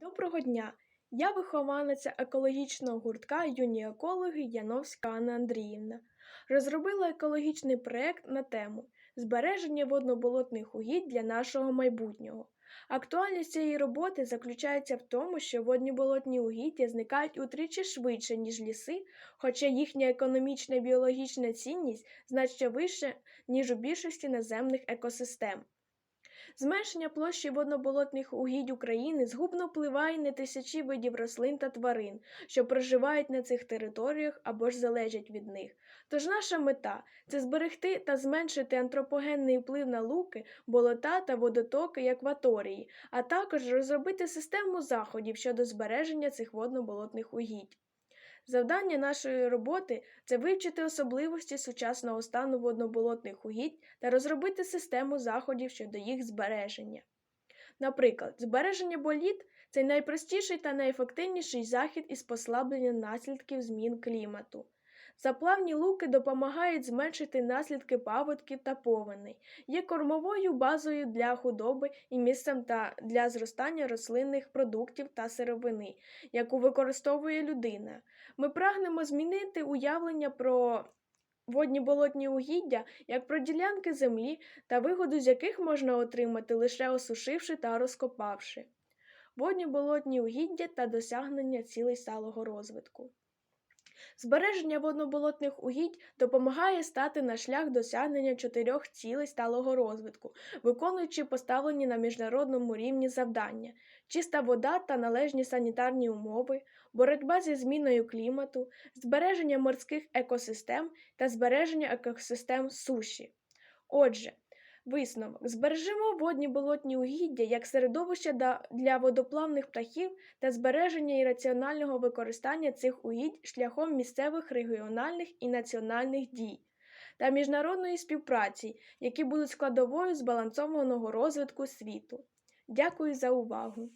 Доброго дня! Я вихованиця екологічного гуртка юні екологи Яновська Анна Андріївна. Розробила екологічний проєкт на тему збереження водноболотних угідь для нашого майбутнього. Актуальність цієї роботи заключається в тому, що водні болотні угіддя зникають утричі швидше, ніж ліси, хоча їхня економічна і біологічна цінність значно вища, ніж у більшості наземних екосистем. Зменшення площі водноболотних угідь України згубно впливає на тисячі видів рослин та тварин, що проживають на цих територіях або ж залежать від них. Тож наша мета це зберегти та зменшити антропогенний вплив на луки, болота та водотоки і акваторії, а також розробити систему заходів щодо збереження цих водноболотних угідь. Завдання нашої роботи це вивчити особливості сучасного стану водноболотних угідь та розробити систему заходів щодо їх збереження. Наприклад, збереження боліт це найпростіший та найефективніший захід із послаблення наслідків змін клімату. Заплавні луки допомагають зменшити наслідки паводків та повеней, є кормовою базою для худоби і місцем та для зростання рослинних продуктів та сировини, яку використовує людина. Ми прагнемо змінити уявлення про водні болотні угіддя як про ділянки землі та вигоду з яких можна отримати лише осушивши та розкопавши. Водні болотні угіддя та досягнення цілей сталого розвитку. Збереження водноболотних угідь допомагає стати на шлях досягнення чотирьох цілей сталого розвитку, виконуючи поставлені на міжнародному рівні завдання: чиста вода та належні санітарні умови, боротьба зі зміною клімату, збереження морських екосистем та збереження екосистем суші. Отже, Висновок. Збережемо водні болотні угіддя як середовище для водоплавних птахів та збереження і раціонального використання цих угідь шляхом місцевих, регіональних і національних дій та міжнародної співпраці, які будуть складовою збалансованого розвитку світу. Дякую за увагу!